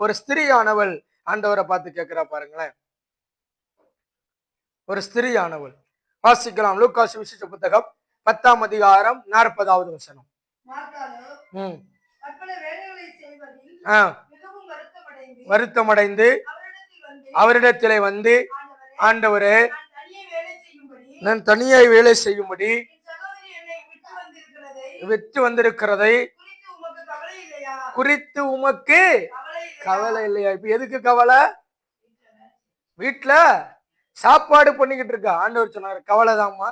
ஒரு ஸ்திரியானவள் ஆண்டவரை பார்த்து கேட்கிறா பாருங்களேன். ஒரு ஸ்திரியானவள். வாசிக்கலாம். லூக்காசு விசேஷ புத்தகம் பத்தாம் அதிகாரம் நாற்பதாவது வசனம். மார்த்தாலோ ம். பற்பல வேலைகளை செய்வதில் ஆ. மிகவும் வருத்தமடைந்து அவரிடத்தில் வந்து ஆண்டவரே நான் தனியே வேலை செய்யும்படி நான் தனியாய் வேலை செய்யும்படி விட்டு வந்திருக்கிறதை குறித்து உமக்கு கவலை இல்லையா? இப்ப எதுக்கு கவலை? வீட்டுல சாப்பாடு பண்ணிக்கிட்டு இருக்கா? ஆண்டவர் சொன்னாரு கவலைதாம்மா.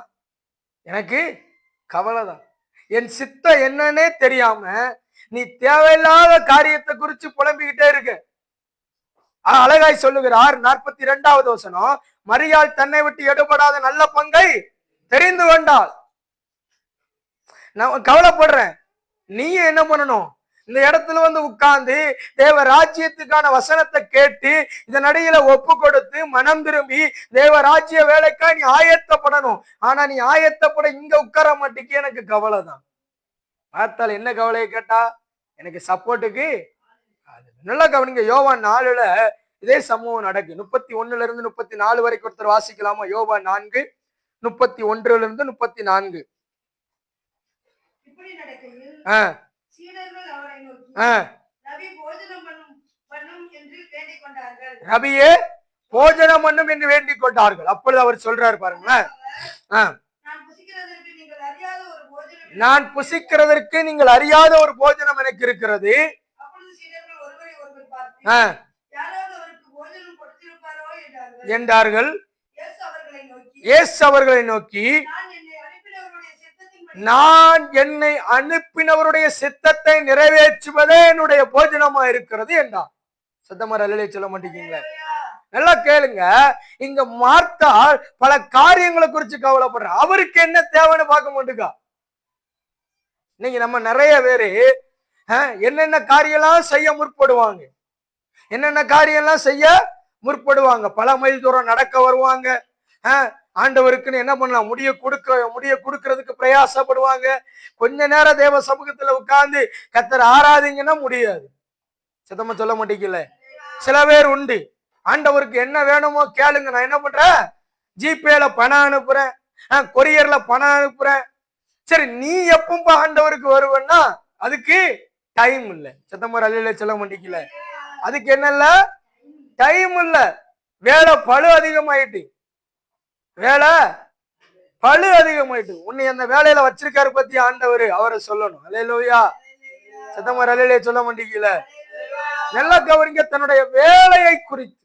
எனக்கு கவலைதான். என் சித்தம் என்னன்னே தெரியாம நீ தேவையில்லாத காரியத்தை குறிச்சு புலம்பிக்கிட்டே இருக்க. அழகாய் சொல்லுகிறார் நாற்பத்தி இரண்டாவது வசனம் மரியாள் தன்னை விட்டு எடுபடாத நல்ல பங்கை தெரிந்து கொண்டாள். நான் கவலைப்படுறேன். நீயும் என்ன பண்ணணும்? இந்த இடத்துல வந்து உட்கார்ந்து தேவ ராஜ்யத்துக்கான வசனத்தை கேட்டு இதன் அடியில ஒப்பு கொடுத்து மனம் திரும்பி தேவ ராஜ்ய வேலைக்கா நீ ஆயத்தப்படணும். ஆனா நீ ஆயத்தப்பட இங்க உட்கார மாட்டேங்க எனக்கு கவலை தான் பார்த்தால் என்ன கவலையை கேட்டா எனக்கு சப்போர்ட்டுக்கு நல்லா கவனிங்க. யோவான் நாலுல இதே சம்பவம் நடக்கு. முப்பத்தி ஒண்ணுல இருந்து முப்பத்தி நாலு வரைக்கும் ஒருத்தர் வாசிக்கலாமா? யோவான் நான்கு முப்பத்தி ஒன்றுல இருந்து முப்பத்தி நான்கு. ஆஹ் சீடர்கள் அவரை நோக்கி ஆஹ் ரவி போஜனம் பண்ணும் பண்ணும் என்று வேண்டிக் கொண்டார்கள் ரபியே போஜனம் பண்ணும் என்று வேண்டிக் கொண்டார்கள். அப்பொழுது அவர் சொல்றாரு பாருங்களேன். நான் புசிக்கிறதற்கு நீங்கள் அறியாத ஒரு போஜனம் எனக்கு இருக்கிறது. என்றார்கள். இயேசு அவர்களை நோக்கி நான் என்னை அனுப்பினவருடைய சித்தத்தை நிறைவேற்றுவதே என்னுடைய போஜனமா இருக்கிறது என்றார் சித்தமர் அல்லையே சொல்ல மாட்டேங்கிறீங்களே நல்லா கேளுங்க. இங்க மார்த்தால் பல காரியங்களை குறிச்சு கவலைப்படுற. அவருக்கு என்ன தேவைன்னு பார்க்க மாட்டுக்கா? இன்னைக்கு நம்ம நிறைய பேரு என்னென்ன காரியம்லாம் செய்ய முற்படுவாங்க? என்னென்ன காரியம்லாம் செய்ய முற்படுவாங்க? பல மைல் தூரம் நடக்க வருவாங்க. ஆண்டவருக்குன்னு என்ன பண்ணலாம்? முடிய கொடுக்க முடிய கொடுக்கறதுக்கு பிரயாசப்படுவாங்க. கொஞ்ச நேரம் தேவ சமூகத்துல உட்கார்ந்து கத்தர் ஆராதிங்கன்னா முடியாது. சத்தமா சொல்ல மாட்டேங்கல சில பேர் உண்டு. ஆண்டவருக்கு என்ன வேணுமோ கேளுங்க. நான் என்ன பண்றேன்? ஜிபேல பணம் அனுப்புறேன். ஆஹ், கொரியர்ல பணம் அனுப்புறேன். சரி நீ எப்பப்ப ஆண்டவருக்கு வருவன்னா அதுக்கு டைம் இல்ல. சத்தமா அலையில சொல்ல மாட்டேங்கல அதுக்கு என்ன இல்ல டைம் இல்ல. வேலை பழு அதிகமாயிட்டு. வேலை? பழு அதிகமாயிட்டு. உன்னை அந்த வேலையில வச்சிருக்காரு பத்தி ஆண்டவர் அவரை சொல்லணும். அலையிலோயா சத்தமா அலையிலே சொல்ல மாட்டீங்கல்ல? நல்லா கவனிங்க தன்னுடைய வேலையை குறித்து.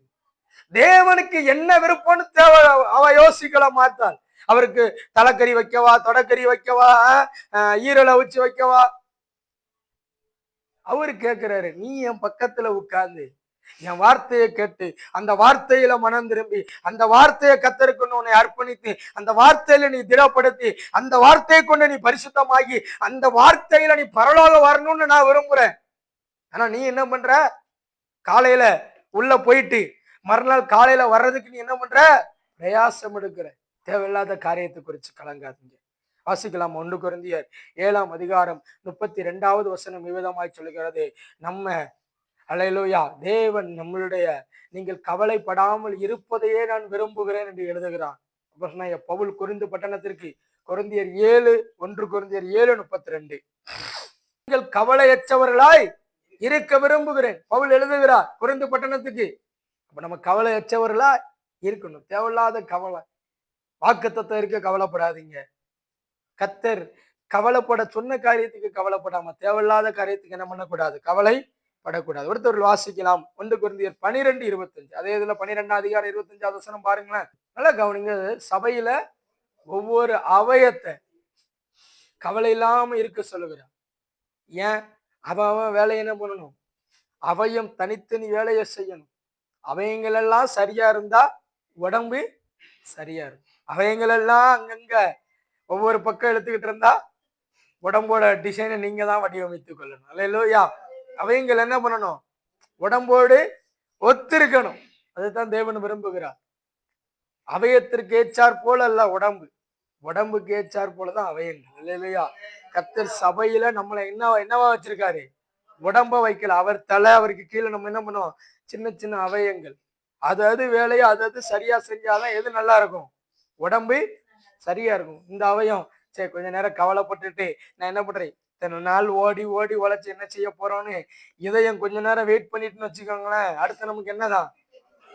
தேவனுக்கு என்ன விருப்பம்னு தேவை அவ யோசிக்கல மாத்தாள் அவருக்கு தலைக்கறி வைக்கவா தொடக்கறி வைக்கவா ஈரலை வச்சு வைக்கவா? அவரு கேக்குறாரு நீ என் பக்கத்துல உட்கார்ந்து என் வார்த்தையை கேட்டு அந்த வார்த்தையில மனம் திரும்பி அந்த வார்த்தையை கத்தருக்கு உன்னை அர்ப்பணித்து அந்த வார்த்தையில நீ திடப்படுத்தி அந்த வார்த்தையை கொண்டு நீ பரிசுத்தமாகி அந்த வார்த்தையில நீ பரலோக வரணும்னு நான் விரும்புறேன். ஆனா நீ என்ன பண்ற? காலையில உள்ள போயிட்டு மறுநாள் காலையில வர்றதுக்கு நீ என்ன பண்ற? பிரயாசம் எடுக்கிற. தேவையில்லாத காரியத்தை குறித்து கலங்காதீங்க. வாசிக்கலாம் ஒன்று குருந்தியர் ஏழாம் அதிகாரம் முப்பத்தி ரெண்டாவது வசனம் விவிதமாய் சொல்கிறது நம்ம அலையலோயா. தேவன் நம்மளுடைய நீங்கள் கவலைப்படாமல் இருப்பதையே நான் விரும்புகிறேன் என்று எழுதுகிறான். அப்போஸ்தலனாகிய பவுல் குறிந்து பட்டணத்திற்கு குருந்தியர் ஏழு ஒன்று குருந்தியர் ஏழு முப்பத்தி ரெண்டு நீங்கள் கவலையற்றவர்களாய் இருக்க விரும்புகிறேன். பவுல் எழுதுகிறார் குறைந்து பட்டணத்துக்கு. அப்ப நம்ம கவலையற்றவர்களா இருக்கணும். தேவையில்லாத கவலை. வாக்குத்தத்தை இருக்க கவலைப்படாதீங்க. கத்தர் கவலைப்பட சொன்ன காரியத்துக்கு கவலைப்படாம தேவையில்லாத காரியத்துக்கு என்ன பண்ணக்கூடாது? கவலை படக்கூடாது. ஒருத்தர் வாசிக்கலாம். ஒன்று குருந்தியர் பனிரெண்டு இருபத்தஞ்சு. அதே இதுல பனிரெண்டாம் அதிகாரம் இருபத்தஞ்சாவது வசனம் பாருங்களேன். நல்லா கவனிங்க சபையில ஒவ்வொரு அவயத்தை கவலை இல்லாம இருக்க சொல்லுகிறான் ஏன்? அவன் அவன் வேலையை என்ன பண்ணணும்? அவயம் தனித்தனி வேலையை செய்யணும். அவயங்கள் எல்லாம் சரியா இருந்தா உடம்பு சரியா இருக்கும். அவயங்கள் எல்லாம் அங்கங்க ஒவ்வொரு பக்கம் எடுத்துக்கிட்டு இருந்தா உடம்போட டிசைனை நீங்க தான் வடிவமைத்துக் கொள்ளணும். இல்லையா அவைங்கள் என்ன பண்ணணும்? உடம்போடு ஒத்திருக்கணும். அதுதான் தேவன் விரும்புகிறார். அவயத்திற்கு ஏற்றாற் போல அல்ல உடம்பு. உடம்புக்கு ஏற்றாற் போலதான் அவயங்கள். இல்லையா கத்தர் சபையில நம்மளை என்ன என்னவா வச்சிருக்காரு? உடம்ப வைக்கல. அவர் தலை அவருக்கு கீழே நம்ம என்ன பண்ணுவோம்? சின்ன சின்ன அவயங்கள். அது அது வேலையை அது அது சரியா செஞ்சாதான் எது நல்லா இருக்கும்? உடம்பு சரியா இருக்கும். இந்த அவயம். சரி கொஞ்ச நேரம் கவலைப்பட்டுட்டு நான் என்ன பண்றேன்? இத்தனை நாள் ஓடி ஓடி உழைச்சி என்ன செய்ய போறோம்னு இதயம் கொஞ்ச நேரம் வெயிட் பண்ணிட்டுன்னு வச்சுக்கோங்களேன். அடுத்து நமக்கு என்னதான்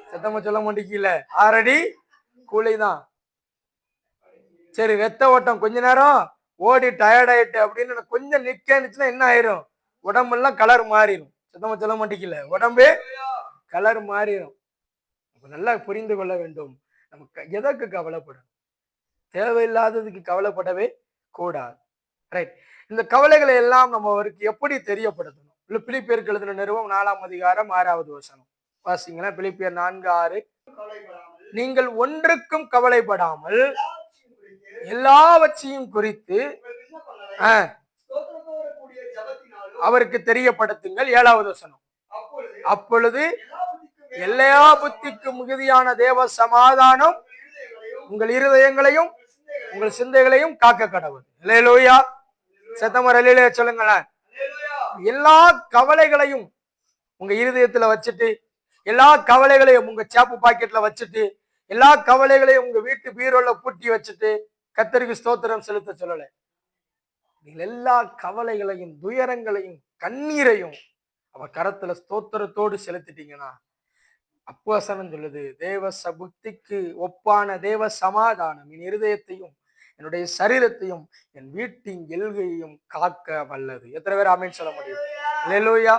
சத்தமா சொல்ல மாட்டேங்கல. ஆறடி கூலிதான். சரி வெத்த ஓட்டம். கொஞ்ச நேரம் ஓடி டயர்ட் ஆயிட்டு அப்படின்னு கொஞ்சம் நிக்கணுச்சுன்னா என்ன ஆயிரும்? உடம்பெல்லாம் கலர் மாறிடும் சத்தமா சொல்ல மாட்டேங்கல. உடம்பு கலர் மாறிடும் நல்லா புரிந்து கொள்ள வேண்டும். நமக்கு எதற்கு கவலைப்படும் தேவையில்லாததுக்கு கவலைப்படவே கூடாது. ரைட் இந்த கவலைகளை எல்லாம் நம்ம அவருக்கு எப்படி தெரியப்படுத்தணும்? இல்ல பிலிப்பியருக்கு எழுதின நிறுவம் நாலாம் அதிகாரம் ஆறாவது வசனம். வாசிங்களா பிலிப்பியர் நான்கு ஆறு. நீங்கள் ஒன்றுக்கும் கவலைப்படாமல் எல்லாவற்றையும் குறித்து அவருக்கு தெரியப்படுத்துங்கள். ஏழாவது வசனம். அப்பொழுது எல்லா புத்திக்கும் மிகுதியான தேவ சமாதானம் உங்கள் இருதயங்களையும் உங்கள் சிந்தைகளையும் காக்க கடவுள். இல்லையா சத்தமர் சொல்லுங்களேன். எல்லா கவலைகளையும் உங்க இருதயத்துல வச்சுட்டு எல்லா கவலைகளையும் உங்க சேப்பு பாக்கெட்ல வச்சுட்டு எல்லா கவலைகளையும் உங்க வீட்டு பீரோல பூட்டி வச்சுட்டு கத்தருக்கு ஸ்தோத்திரம் செலுத்த சொல்லல. நீங்கள் எல்லா கவலைகளையும் துயரங்களையும் கண்ணீரையும் அவ கரத்துல ஸ்தோத்திரத்தோடு செலுத்திட்டீங்கன்னா அப்போசனம் சொல்லுது தேவ சபுக்திக்கு ஒப்பான தேவ சமாதானம் என் இருதயத்தையும் என்னுடைய சரீரத்தையும் என் வீட்டின் எல்கையையும் காக்க வல்லது. எத்தனை பேர் ஆமேன்னு சொல்ல முடியும்? அல்லேலூயா